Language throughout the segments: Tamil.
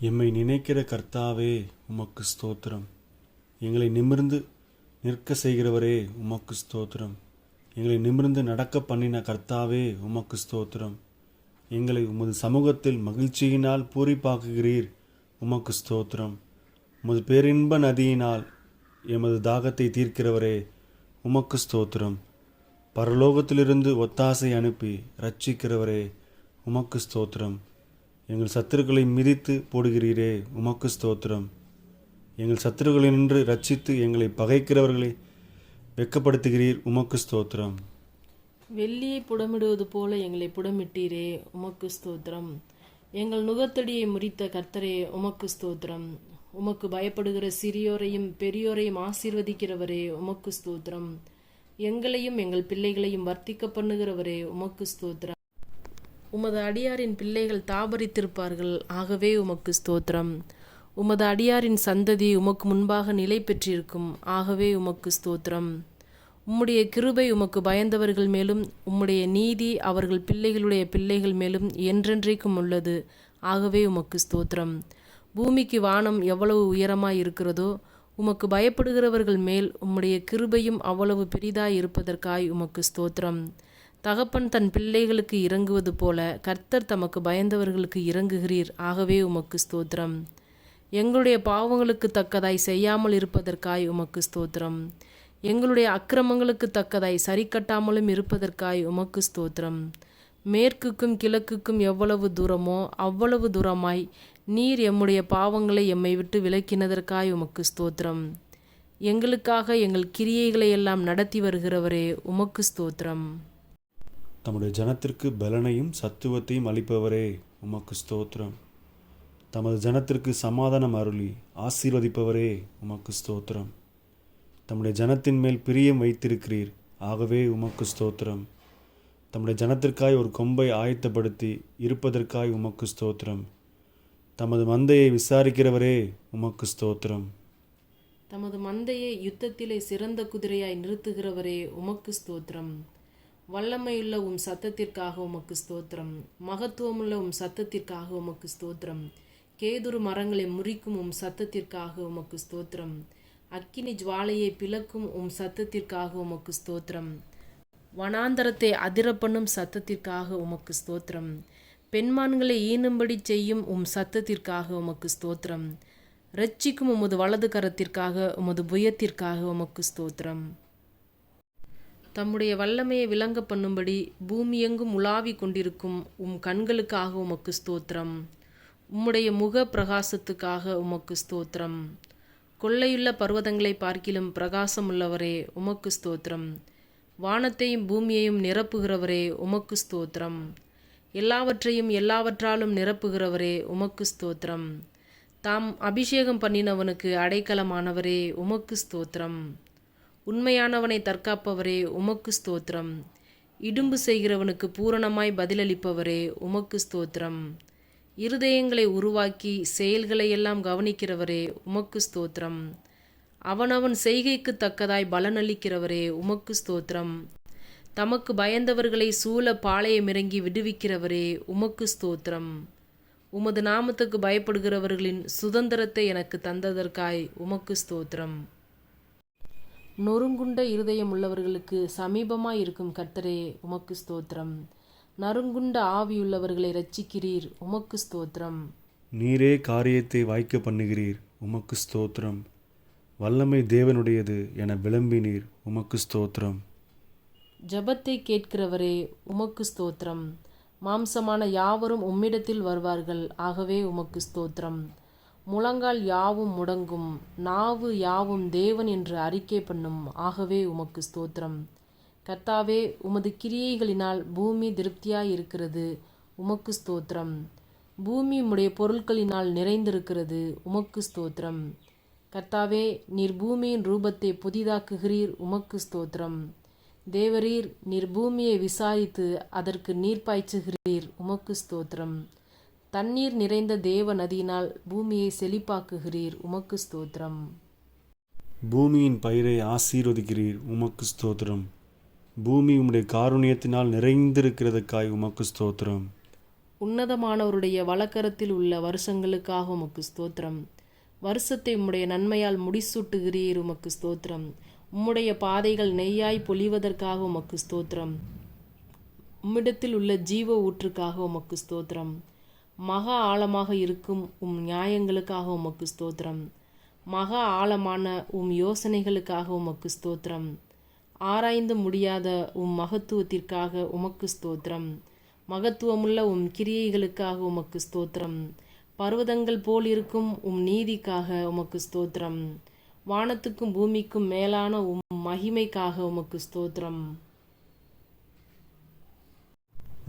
எம்மை நினைக்கிற கர்த்தாவே உமக்கு ஸ்தோத்திரம். எங்களை நிமிர்ந்து நிற்க செய்கிறவரே உமக்கு ஸ்தோத்திரம். எங்களை நிமிர்ந்து நடக்க பண்ணின கர்த்தாவே உமக்கு ஸ்தோத்திரம். எங்களை உமது சமூகத்தில் மகிழ்ச்சியினால் பூரிப்பாக்குகிறீர் உமக்கு ஸ்தோத்திரம். உமது பேரின்ப நதியினால் எமது தாகத்தை தீர்க்கிறவரே உமக்கு ஸ்தோத்திரம். பரலோகத்திலிருந்து ஒத்தாசை அனுப்பி ரட்சிக்கிறவரே உமக்கு ஸ்தோத்திரம். எங்கள் சத்துருக்களை மிதித்து போடுகிறீரே உமக்கு ஸ்தோத்திரம். எங்கள் சத்துருக்களை நின்று ரட்சித்து எங்களை பகைக்கிறவர்களை வெட்கப்படுத்துகிறீர் உமக்கு ஸ்தோத்திரம். வெள்ளியை புடமிடுவது போல எங்களை புடமிட்டீரே உமக்கு ஸ்தோத்திரம். எங்கள் நுகத்தடியை முறித்த கர்த்தரே உமக்கு ஸ்தோத்திரம். உமக்கு பயப்படுகிற சிறியோரையும் பெரியோரையும் ஆசீர்வதிக்கிறவரே உமக்கு ஸ்தோத்திரம். எங்களையும் எங்கள் பிள்ளைகளையும் வர்த்திக்க பண்ணுகிறவரே உமக்கு ஸ்தோத்திரம். உமது அடியாரின் பிள்ளைகள் தாபரித்திருப்பார்கள். ஆகவே உமக்கு ஸ்தோத்திரம். உமது அடியாரின் சந்ததி உமக்கு முன்பாக நிலை பெற்றிருக்கும். ஆகவே உமக்கு ஸ்தோத்திரம். உம்முடைய கிருபை உமக்கு பயந்தவர்கள் மேலும் உம்முடைய நீதி அவர்கள் பிள்ளைகளுடைய பிள்ளைகள் மேலும் என்றென்றைக்கும் உள்ளது. ஆகவே உமக்கு ஸ்தோத்திரம். பூமிக்கு வானம் எவ்வளவு உயரமாய் இருக்கிறதோ உமக்கு பயப்படுகிறவர்கள் மேல் உம்முடைய கிருபையும் அவ்வளவு பெரிதாய் இருப்பதற்காய் உமக்கு ஸ்தோத்திரம். தகப்பன் தன் பிள்ளைகளுக்கு இறங்குவது போல கர்த்தர் தமக்கு பயந்தவர்களுக்கு இறங்குகிறீர். ஆகவே உமக்கு ஸ்தோத்திரம். எங்களுடைய பாவங்களுக்கு தக்கதாய் செய்யாமல் இருப்பதற்காய் உமக்கு ஸ்தோத்திரம். எங்களுடைய அக்கிரமங்களுக்கு தக்கதாய் சரி கட்டாமலும் இருப்பதற்காய் உமக்கு ஸ்தோத்திரம். மேற்குக்கும் கிழக்குக்கும் எவ்வளவு தூரமோ அவ்வளவு தூரமாய் நீர் எம்முடைய பாவங்களை எம்மை விட்டு விலக்கினதற்காய் உமக்கு ஸ்தோத்திரம். எங்களுக்காக எங்கள் கிரியைகளை எல்லாம் நடத்தி வருகிறவரே உமக்கு ஸ்தோத்திரம். தம்முடைய ஜனத்திற்கு பலனையும் சத்துவத்தையும் அளிப்பவரே உமக்கு ஸ்தோத்திரம். தமது ஜனத்திற்கு சமாதானம் அருளி ஆசீர்வதிப்பவரே உமக்கு ஸ்தோத்திரம். தம்முடைய ஜனத்தின் மேல் பிரியம் வைத்திருக்கிறீர் ஆகவே உமக்கு ஸ்தோத்திரம். தம்முடைய ஜனத்திற்காய் ஒரு கொம்பை ஆயத்தப்படுத்தி இருப்பதற்காய் உமக்கு ஸ்தோத்திரம். தமது மந்தையை விசாரிக்கிறவரே உமக்கு ஸ்தோத்திரம். தமது மந்தையை யுத்தத்திலே சிறந்த குதிரையாய் நிறுத்துகிறவரே உமக்கு ஸ்தோத்திரம். வல்லமையுள்ள உம் சத்தத்திற்காக உமக்கு ஸ்தோத்திரம் மகத்துவமுள்ள உம் சத்தத்திற்காக உமக்கு ஸ்தோத்திரம் கேதுரு மரங்களை முறிக்கும் உம் சத்தத்திற்காக உமக்கு ஸ்தோத்திரம் அக்கினி ஜுவாலையை பிளக்கும் உம் சத்தத்திற்காக உமக்கு ஸ்தோத்திரம் வனாந்தரத்தை அதிரப்பண்ணும் சத்தத்திற்காக உமக்கு ஸ்தோத்திரம் பெண்மான்களை ஈனும்படி செய்யும் உம் சத்தத்திற்காக உமக்கு ஸ்தோத்திரம் ரட்சிக்கும் உமது வலது கரத்திற்காக உமது புயத்திற்காக உமக்கு ஸ்தோத்திரம். தம்முடைய வல்லமையை விளங்க பண்ணும்படி பூமியெங்கும் உலாவி கொண்டிருக்கும் உம் கண்களுக்காக உமக்கு ஸ்தோத்திரம். உம்முடைய முக பிரகாசத்துக்காக உமக்கு ஸ்தோத்திரம். கொள்ளையுள்ள பர்வதங்களை பார்க்கிலும் பிரகாசமுள்ளவரே உமக்கு ஸ்தோத்திரம். வானத்தையும் பூமியையும் நிரப்புகிறவரே உமக்கு ஸ்தோத்திரம். எல்லாவற்றையும் எல்லாவற்றாலும் நிரப்புகிறவரே உமக்கு ஸ்தோத்திரம். தாம் அபிஷேகம் பண்ணினவனுக்கு அடைக்கலமானவரே உமக்கு ஸ்தோத்திரம். உண்மையானவனை தற்காப்பவரே உமக்கு ஸ்தோத்திரம். இடும்பு செய்கிறவனுக்கு பூரணமாய் பதிலளிப்பவரே உமக்கு ஸ்தோத்திரம். இருதயங்களை உருவாக்கி செயல்களை எல்லாம் கவனிக்கிறவரே உமக்கு ஸ்தோத்திரம். அவனவன் செய்கைக்கு தக்கதாய் பலனளிக்கிறவரே உமக்கு ஸ்தோத்திரம். தமக்கு பயந்தவர்களை சூழ பாளையமிறங்கி விடுவிக்கிறவரே உமக்கு ஸ்தோத்திரம். உமது நாமத்துக்கு பயப்படுகிறவர்களின் சுதந்திரத்தை எனக்கு தந்ததற்காய் உமக்கு ஸ்தோத்திரம். நொறுங்குண்ட இருதயம் உள்ளவர்களுக்கு சமீபமாய் இருக்கும் கர்த்தரே உமக்கு ஸ்தோத்திரம். நறுங்குண்ட ஆவியுள்ளவர்களை ரட்சிக்கிறீர் உமக்கு ஸ்தோத்திரம். நீரே காரியத்தை வாய்க்க பண்ணுகிறீர் உமக்கு ஸ்தோத்திரம். வல்லமை தேவனுடையது என விளம்பினீர் உமக்கு ஸ்தோத்திரம். ஜபத்தை கேட்கிறவரே உமக்கு ஸ்தோத்திரம். மாம்சமான யாவரும் உம்மிடத்தில் வருவார்கள் ஆகவே உமக்கு ஸ்தோத்திரம். முழங்கால் யாவும் முடங்கும் நாவு யாவும் தேவன் என்று அறிக்கை பண்ணும். ஆகவே உமக்கு ஸ்தோத்திரம். கர்த்தாவே உமது கிரியைகளினால் பூமி திருப்தியாய் இருக்கிறது உமக்கு ஸ்தோத்திரம். பூமி உம்முடைய பொருட்களினால் நிறைந்திருக்கிறது. உமக்கு ஸ்தோத்திரம். கர்த்தாவே நீர் பூமியின் ரூபத்தை புதிதாக்குகிறீர். உமக்கு ஸ்தோத்திரம். தேவரீர் நீர் பூமியை விசாரித்து அதற்கு நீர் பாய்ச்சுகிறீர். உமக்கு ஸ்தோத்திரம். தண்ணீர் நிறைந்த தேவ நதியினால் பூமியை செழிப்பாக்குகிறீர் உமக்கு ஸ்தோத்திரம். பூமியின் பயிரை ஆசீர்வதிக்கிறீர் உமக்கு ஸ்தோத்திரம். பூமி உம்முடைய காருண்யத்தினால் நிறைந்திருக்கிறதுக்காய் உமக்கு ஸ்தோத்திரம். உன்னதமானவருடைய வலக்கரத்தில் உள்ள வருஷங்களுக்காக உமக்கு ஸ்தோத்திரம். வருஷத்தை உம்முடைய நன்மையால் முடிசூட்டுகிறீர் உமக்கு ஸ்தோத்திரம். உம்முடைய பாதைகள் நெய்யாய் பொழிவதற்காக உமக்கு ஸ்தோத்திரம். உம்மிடத்தில் உள்ள ஜீவ ஊற்றுக்காக உமக்கு ஸ்தோத்திரம். மகா ஆழமாக இருக்கும் உம் நியாயங்களுக்காக உமக்கு ஸ்தோத்திரம். மகா ஆழமான உம் யோசனைகளுக்காக உமக்கு ஸ்தோத்திரம். ஆராய்ந்து முடியாத உம் மகத்துவத்திற்காக உமக்கு ஸ்தோத்திரம். மகத்துவமுள்ள உம் கிரியைகளுக்காக உமக்கு ஸ்தோத்திரம். பர்வதங்கள் போல் இருக்கும் உம் நீதிக்காக உமக்கு ஸ்தோத்திரம். வானத்துக்கும் பூமிக்கும் மேலான உம் மகிமைக்காக உமக்கு ஸ்தோத்திரம்.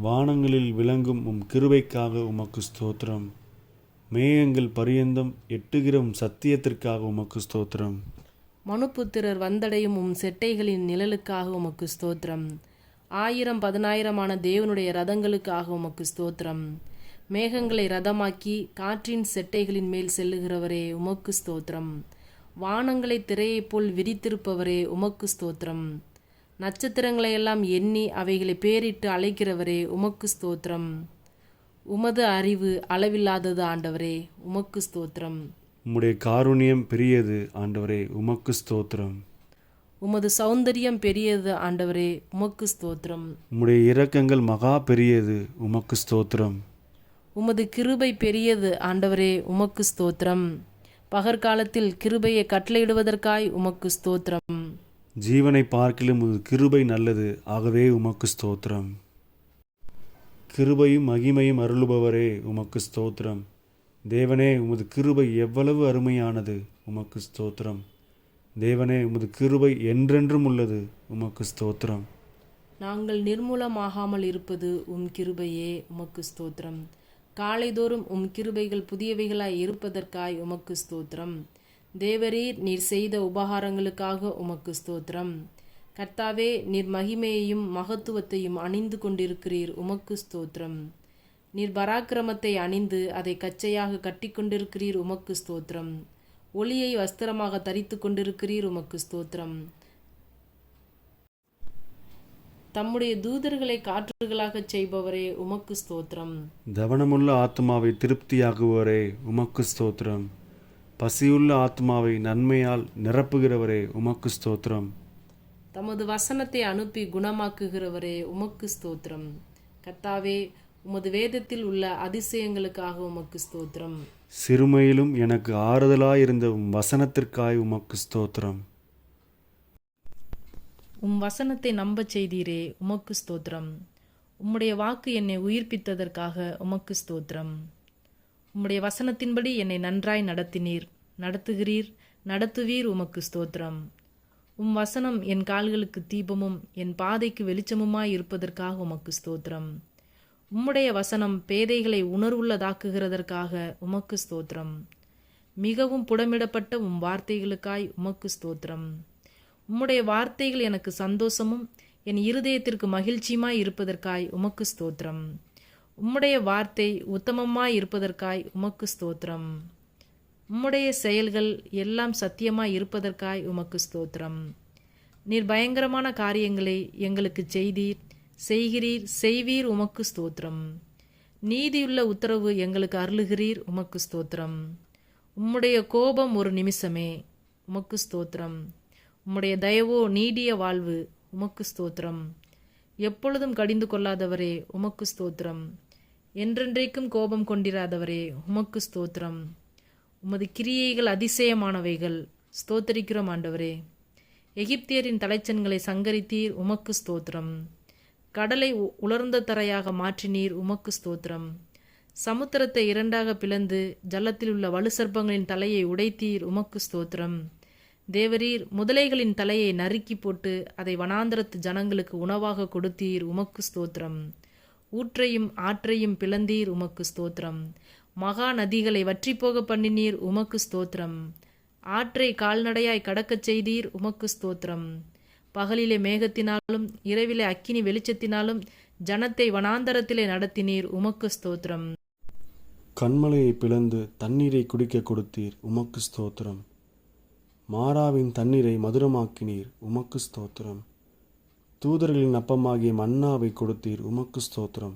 வானங்களில் விளங்கும் உம் கிருபைக்காக உமக்கு ஸ்தோத்திரம். மேகங்கள் பரியந்தம் எட்டுகிற உம் சத்தியத்திற்காக உமக்கு ஸ்தோத்திரம். மனுப்புத்திரர் வந்தடையும் உம் செட்டைகளின் நிழலுக்காக உமக்கு ஸ்தோத்திரம். ஆயிரம் பதினாயிரமான தேவனுடைய ரதங்களுக்காக உமக்கு ஸ்தோத்திரம். மேகங்களை ரதமாக்கி காற்றின் செட்டைகளின் மேல் செல்லுகிறவரே உமக்கு ஸ்தோத்திரம். வானங்களை திரையைப் போல் விரித்திருப்பவரே உமக்கு ஸ்தோத்திரம். நட்சத்திரங்களை எல்லாம் எண்ணி அவைகளை பேரிட்டு அழைக்கிறவரே உமக்கு ஸ்தோத்திரம். உமது அறிவு அளவில்லாதது ஆண்டவரே உமக்கு ஸ்தோத்திரம். உம்முடைய காருண்யம் பெரியது ஆண்டவரே உமக்கு ஸ்தோத்திரம். உமது சௌந்தரியம் பெரியது ஆண்டவரே உமக்கு ஸ்தோத்திரம். உம்முடைய இரக்கங்கள் மகா பெரியது உமக்கு ஸ்தோத்திரம். உமது கிருபை பெரியது ஆண்டவரே உமக்கு ஸ்தோத்திரம். பகற்காலத்தில் கிருபையை கட்டளையிடுவதற்காய் உமக்கு ஸ்தோத்திரம். ஜீவனை பார்க்கிலும் உமது கிருபை நல்லது. ஆகவே உமக்கு ஸ்தோத்திரம். கிருபையும் மகிமையும் அருளுபவரே உமக்கு ஸ்தோத்திரம். தேவனே உமது கிருபை எவ்வளவு அருமையானது. உமக்கு ஸ்தோத்திரம். தேவனே உமது கிருபை என்றென்றும் உள்ளது. உமக்கு ஸ்தோத்திரம். நாங்கள் நிர்மூலமாகாமல் இருப்பது உம் கிருபையே உமக்கு ஸ்தோத்திரம். காலைதோறும் உம் கிருபைகள் புதியவைகளாய் இருப்பதற்காய் உமக்கு ஸ்தோத்திரம். தேவரீர் நீர் செய்த உபகாரங்களுக்காக உமக்கு ஸ்தோத்திரம். கர்த்தாவே நீர் மகிமையையும் மகத்துவத்தையும் அணிந்து கொண்டிருக்கிறீர் உமக்கு ஸ்தோத்திரம். நீர் பராக்கிரமத்தை அணிந்து அதை கச்சையாக கட்டி கொண்டிருக்கிறீர் உமக்கு ஸ்தோத்திரம். ஒளியை வஸ்திரமாக தரித்து கொண்டிருக்கிறீர் உமக்கு ஸ்தோத்திரம். தம்முடைய தூதர்களை காற்றுகளாகச் செய்பவரே உமக்கு ஸ்தோத்திரம். தவனமுள்ள ஆத்மாவை திருப்தியாகுவரே உமக்கு ஸ்தோத்திரம். பசியுள்ள ஆத்மாவை நன்மையால் நிரப்புகிறவரே உமக்கு ஸ்தோத்திரம். தமது வசனத்தை அனுப்பி குணமாக்குகிறவரே உமக்கு ஸ்தோத்திரம். கர்த்தாவே உமது வேதத்தில் உள்ள அதிசயங்களுக்காக உமக்கு ஸ்தோத்திரம். சிறுமையிலும் எனக்கு ஆறுதலாயிருந்த உம் வசனத்திற்காய் உமக்கு ஸ்தோத்திரம். உம் வசனத்தை நம்பச் செய்தீரே உமக்கு ஸ்தோத்திரம். உம்முடைய வாக்கு என்னை உயிர்ப்பித்ததற்காக உமக்கு ஸ்தோத்திரம். உம்முடைய வசனத்தின்படி என்னை நன்றாய் நடத்தினீர். நடத்துகிறீர் நடத்துவீர் உமக்கு ஸ்தோத்திரம். உம் வசனம் என் கால்களுக்கு தீபமும் என் பாதைக்கு வெளிச்சமுமாய் இருப்பதற்காக உமக்கு ஸ்தோத்திரம். உம்முடைய வசனம் பேதைகளை உணர்வுள்ளதாக்குகிறதற்காக உமக்கு ஸ்தோத்திரம். மிகவும் புடமிடப்பட்ட உம் வார்த்தைகளுக்காய் உமக்கு ஸ்தோத்திரம். உம்முடைய வார்த்தைகள் எனக்கு சந்தோஷமும் என் இருதயத்திற்கு மகிழ்ச்சியுமாய் இருப்பதற்காய் உமக்கு ஸ்தோத்திரம். உம்முடைய வார்த்தை உத்தமமாய் இருப்பதற்காய் உமக்கு ஸ்தோத்திரம். உம்முடைய செயல்கள் எல்லாம் சத்தியமாய் இருப்பதற்காய் உமக்கு ஸ்தோத்திரம். நீர் பயங்கரமான காரியங்களை எங்களுக்கு செய்தீர் செய்கிறீர் செய்வீர் உமக்கு ஸ்தோத்திரம். நீதியுள்ள உத்தரவு எங்களுக்கு அருளுகிறீர் உமக்கு ஸ்தோத்திரம். உம்முடைய கோபம் ஒரு நிமிஷமே உமக்கு ஸ்தோத்திரம். உம்முடைய தயவோ நீடிய வாழ்வு உமக்கு ஸ்தோத்திரம். எப்பொழுதும் கடிந்து கொள்ளாதவரே உமக்கு ஸ்தோத்திரம். என்றென்றைக்கும் கோபம் கொண்டிராதவரே உமக்கு ஸ்தோத்திரம். உமது கிரியைகள் அதிசயமானவைகள். ஸ்தோத்தரிக்கிறோம் ஆண்டவரே. எகிப்தியரின் தலைச்சன்களை சங்கரித்தீர் உமக்கு ஸ்தோத்திரம். கடலை உ- உலர்ந்த தரையாக மாற்றினீர் உமக்கு ஸ்தோத்திரம். சமுத்திரத்தை இரண்டாக பிளந்து ஜலத்தில் உள்ள வலுசர்ப்பங்களின் தலையை உடைத்தீர் உமக்கு ஸ்தோத்திரம். தேவரீர் முதலைகளின் தலையை நறுக்கி போட்டு அதை வனாந்திரத்து ஜனங்களுக்கு உணவாக கொடுத்தீர் உமக்கு ஸ்தோத்திரம். ஊற்றையும் ஆற்றையும் பிளந்தீர் உமக்கு ஸ்தோத்திரம். மகா நதிகளை வற்றிப்போக பண்ணினீர் உமக்கு ஸ்தோத்திரம். ஆற்றை கால்நடையாய் கடக்கச் செய்தீர் உமக்கு ஸ்தோத்திரம். பகலிலே மேகத்தினாலும் இரவிலே அக்கினி வெளிச்சத்தினாலும் ஜனத்தை வனாந்தரத்திலே நடத்தினீர் உமக்கு ஸ்தோத்திரம். கண்மலையை பிளந்து தண்ணீரை குடிக்க கொடுத்தீர் உமக்கு ஸ்தோத்திரம். மாறாவின் தண்ணீரை மதுரமாக்கினீர் உமக்கு ஸ்தோத்திரம். தூதர்களின் அப்பமாகிய மன்னாவை கொடுத்தீர் உமக்கு ஸ்தோத்திரம்.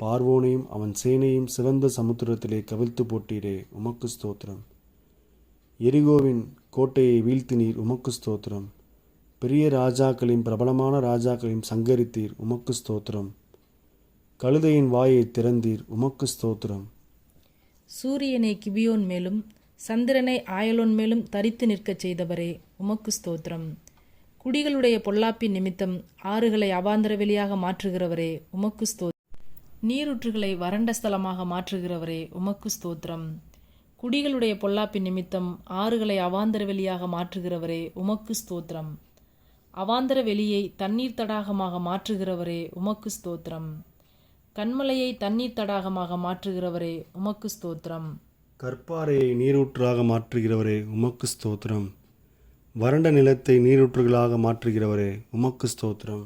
பார்வோனையும் அவன் சேனையும் சிவந்த சமுத்திரத்திலே கவிழ்த்து போட்டீரே உமக்கு ஸ்தோத்திரம். எரிகோவின் கோட்டையை வீழ்த்தினீர் உமக்கு ஸ்தோத்திரம். பெரிய ராஜாக்களையும் பிரபலமான ராஜாக்களையும் சங்கரித்தீர் உமக்கு ஸ்தோத்திரம். கழுதையின் வாயை திறந்தீர் உமக்கு ஸ்தோத்திரம். சூரியனை கிபியோன் மேலும் சந்திரனை ஆயலோன் மேலும் தரித்து நிற்கச் செய்தவரே உமக்கு ஸ்தோத்திரம். குடிகளுடைய பொல்லாப்பின் நிமித்தம் ஆறுகளை அவாந்தர வெளியாக மாற்றுகிறவரே உமக்கு ஸ்தோ நீரூற்றுகளை வறண்ட ஸ்தலமாக மாற்றுகிறவரே உமக்கு ஸ்தோத்திரம். குடிகளுடைய பொல்லாப்பின் நிமித்தம் ஆறுகளை அவாந்தர வெளியாக மாற்றுகிறவரே உமக்கு ஸ்தோத்திரம். அவாந்தர வெளியை தண்ணீர் தடாகமாக மாற்றுகிறவரே உமக்கு ஸ்தோத்திரம். கண்மலையை தண்ணீர் தடாகமாக மாற்றுகிறவரே உமக்கு ஸ்தோத்திரம். கற்பாறையை நீரூற்றாக மாற்றுகிறவரே உமக்கு ஸ்தோத்திரம். வறண்ட நிலத்தை நீரூற்றுகளாக மாற்றுகிறவரே உமக்கு ஸ்தோத்திரம்.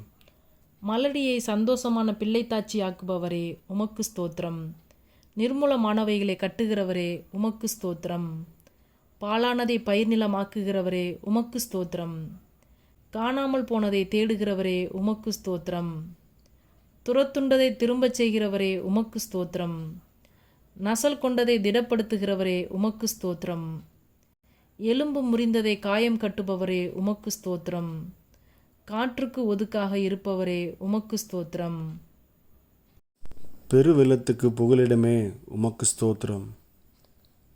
மலடியை சந்தோஷமான பிள்ளைத்தாச்சி ஆக்குபவரே உமக்கு ஸ்தோத்திரம். நிர்மூலமானவைகளை கட்டுகிறவரே உமக்கு ஸ்தோத்திரம். பாலானதை பயிர் நிலமாக்குகிறவரே உமக்கு ஸ்தோத்திரம். காணாமல் போனதை தேடுகிறவரே உமக்கு ஸ்தோத்திரம். துரத்துண்டதை திரும்பச் செய்கிறவரே உமக்கு ஸ்தோத்திரம். நசல் கொண்டதை திடப்படுத்துகிறவரே உமக்கு ஸ்தோத்திரம். எலும்பு முறிந்ததை காயம் கட்டுபவரே உமக்கு ஸ்தோத்திரம். காற்றுக்கு ஒதுக்காக இருப்பவரே உமக்கு ஸ்தோத்திரம். பெருவெள்ளத்துக்கு புகலிடமே உமக்கு ஸ்தோத்திரம்.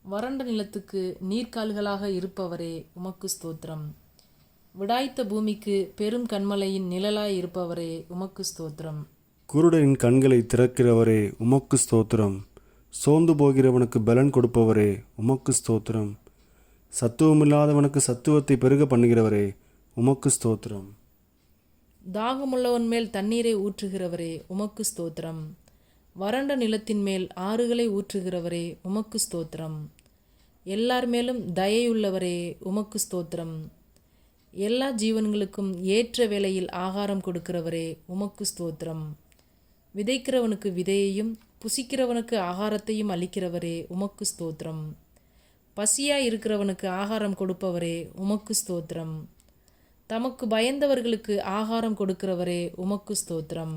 வறண்ட நிலத்துக்கு நீர்க்கால்களாக இருப்பவரே உமக்கு ஸ்தோத்திரம். விடாய்த்த பூமிக்கு பெரும் கண்மலையின் நிழலாய் இருப்பவரே உமக்கு ஸ்தோத்திரம். குருடரின் கண்களை திறக்கிறவரே உமக்கு ஸ்தோத்திரம். சோர்ந்து போகிறவனுக்கு பலன் கொடுப்பவரே உமக்கு ஸ்தோத்திரம். சத்துவமில்லாதவனுக்கு சத்துவத்தை பெருக பண்ணுகிறவரே உமக்கு ஸ்தோத்திரம். தாகமுள்ளவன் மேல் தண்ணீரை ஊற்றுகிறவரே உமக்கு ஸ்தோத்திரம். வறண்ட நிலத்தின் மேல் ஆறுகளை ஊற்றுகிறவரே உமக்கு ஸ்தோத்திரம். எல்லார் மேலும் தயையுள்ளவரே உமக்கு ஸ்தோத்திரம். எல்லா ஜீவன்களுக்கும் ஏற்ற வேளையில் ஆகாரம் கொடுக்கிறவரே உமக்கு ஸ்தோத்திரம். விதைக்கிறவனுக்கு விதையையும் புசிக்கிறவனுக்கு ஆகாரத்தையும் அளிக்கிறவரே உமக்கு ஸ்தோத்திரம். பசியாய் இருக்கிறவனுக்கு ஆகாரம் கொடுப்பவரே உமக்கு ஸ்தோத்திரம். தமக்கு பயந்தவர்களுக்கு ஆகாரம் கொடுக்கிறவரே உமக்கு ஸ்தோத்திரம்.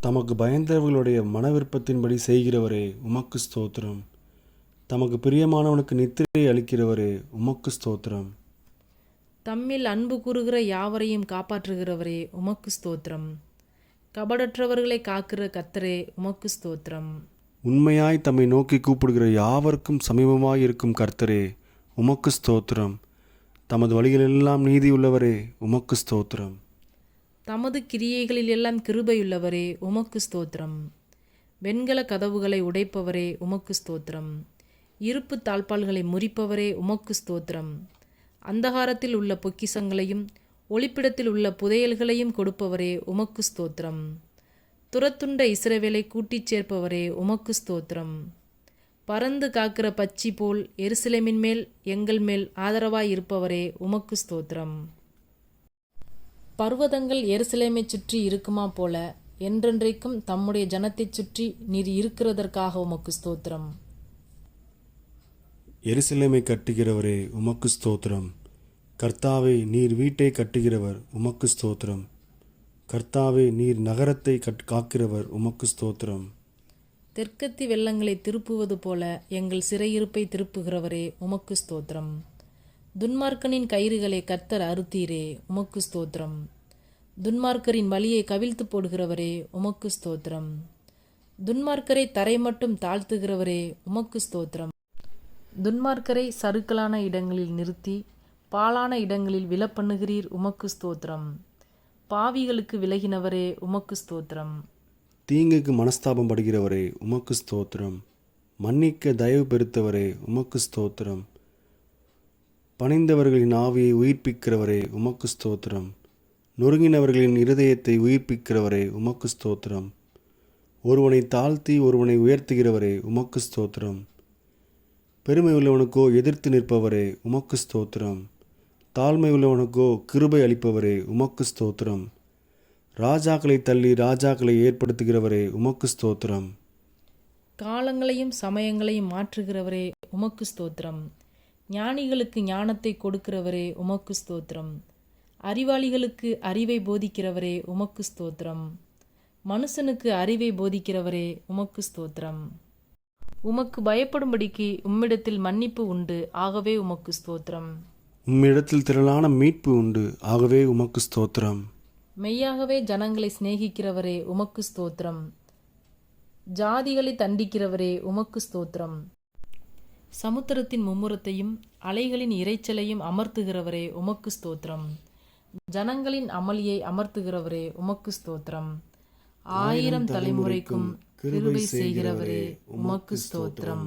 தமக்கு பயந்தவர்களுடைய மனவிருப்பத்தின்படி செய்கிறவரே உமக்கு ஸ்தோத்திரம். தமக்கு பிரியமானவனுக்கு நித்திரை அளிக்கிறவரே உமக்கு ஸ்தோத்திரம். தம்மில் அன்பு கூறுகிற யாவரையும் காப்பாற்றுகிறவரே உமக்கு ஸ்தோத்திரம். கபடற்றவர்களை காக்கிற கத்தரே உமக்கு ஸ்தோத்திரம். உண்மையாய் தம்மை நோக்கி கூப்பிடுகிற யாவருக்கும் சமீபமாய் இருக்கும் கர்த்தரே உமக்கு ஸ்தோத்திரம். தமது வழிகளெல்லாம் நீதியுள்ளவரே உமக்கு ஸ்தோத்திரம். தமது கிரியைகளில் எல்லாம் கிருபையுள்ளவரே உமக்கு ஸ்தோத்திரம். வெண்கல கதவுகளை உடைப்பவரே உமக்கு ஸ்தோத்திரம். இருப்பு தாழ்பால்களை முறிப்பவரே உமக்கு ஸ்தோத்திரம். அந்தகாரத்தில் உள்ள பொக்கிசங்களையும் ஒளிப்பிடத்தில் உள்ள புதையல்களையும் கொடுப்பவரே உமக்கு ஸ்தோத்திரம். துரத்துண்ட இஸ்ரவேலை கூட்டிச் சேர்ப்பவரே உமக்கு ஸ்தோத்திரம். பறந்து காக்கிற பச்சி போல் எருசலேமின் மேல் எங்கள் மேல் ஆதரவாய் இருப்பவரே உமக்கு ஸ்தோத்திரம். பர்வதங்கள் எருசலேமை சுற்றி இருக்குமா போல என்றென்றைக்கும் தம்முடைய ஜனத்தைச் சுற்றி நீர் இருக்கிறதற்காக உமக்கு ஸ்தோத்திரம். எருசலேமை கட்டுகிறவரே உமக்கு ஸ்தோத்திரம். கர்த்தாவை நீர் வீட்டை கட்டுகிறவர் உமக்கு ஸ்தோத்திரம். கர்த்தாவே நீர் நகரத்தை கட் காக்கிறவர் உமக்கு ஸ்தோத்திரம். தெற்கத்தி வெள்ளங்களை திருப்புவது போல எங்கள் சிறையிருப்பை திருப்புகிறவரே உமக்கு ஸ்தோத்திரம். துன்மார்க்கனின் கயிறுகளை கர்த்தர் அறுத்தீரே உமக்கு ஸ்தோத்திரம். துன்மார்க்கரின் வழியை கவிழ்த்து போடுகிறவரே உமக்கு ஸ்தோத்திரம். துன்மார்க்கரை தரை மட்டும் தாழ்த்துகிறவரே உமக்கு ஸ்தோத்திரம். துன்மார்க்கரை சருக்கலான இடங்களில் நிறுத்தி பாழான இடங்களில் விலப்பண்ணுகிறீர் உமக்கு ஸ்தோத்திரம். பாவிகளுக்கு விலகினவரே உமக்கு ஸ்தோத்திரம். தீங்குக்கு மனஸ்தாபம் படுகிறவரே உமக்கு ஸ்தோத்திரம். மன்னிக்க தயவு பெருத்தவரே உமக்கு ஸ்தோத்திரம். பணிந்தவர்களின் ஆவியை உயிர்ப்பிக்கிறவரே உமக்கு ஸ்தோத்திரம். நொறுங்கினவர்களின் இருதயத்தை உயிர்ப்பிக்கிறவரே உமக்கு ஸ்தோத்திரம். ஒருவனை தாழ்த்தி ஒருவனை உயர்த்துகிறவரே உமக்கு ஸ்தோத்திரம். பெருமை உள்ளவனுக்கோ எதிர்த்து நிற்பவரே உமக்கு ஸ்தோத்திரம். தாழ்மை உள்ளவனுக்கோ கிருபை அளிப்பவரே உமக்கு ஸ்தோத்திரம். ராஜாக்களை தள்ளி ராஜாக்களை ஏற்படுத்துகிறவரே உமக்கு ஸ்தோத்திரம். காலங்களையும் சமயங்களையும் மாற்றுகிறவரே உமக்கு ஸ்தோத்திரம். ஞானிகளுக்கு ஞானத்தை கொடுக்கிறவரே உமக்கு ஸ்தோத்திரம். அறிவாளிகளுக்கு அறிவை போதிக்கிறவரே உமக்கு ஸ்தோத்திரம். மனுஷனுக்கு அறிவை போதிக்கிறவரே உமக்கு ஸ்தோத்திரம். உமக்கு பயப்படும்படிக்கு உம்மிடத்தில் மன்னிப்பு உண்டு ஆகவே உமக்கு ஸ்தோத்திரம். உம்மிடத்தில் திரளான மீட்பு உண்டு. ஆகவே உமக்கு ஸ்தோத்திரம். மெய்யாகவே ஜனங்களை சிநேகிக்கிறவரே உமக்கு ஸ்தோத்திரம். ஜாதிகளை தண்டிக்கிறவரே உமக்கு ஸ்தோத்திரம். சமுத்திரத்தின் மும்முரத்தையும் அலைகளின் இரைச்சலையும் அமர்த்துகிறவரே உமக்கு ஸ்தோத்திரம். ஜனங்களின் அமளியை அமர்த்துகிறவரே உமக்கு ஸ்தோத்திரம். ஆயிரம் தலைமுறைக்கும் கிருபை செய்கிறவரே உமக்கு ஸ்தோத்திரம்.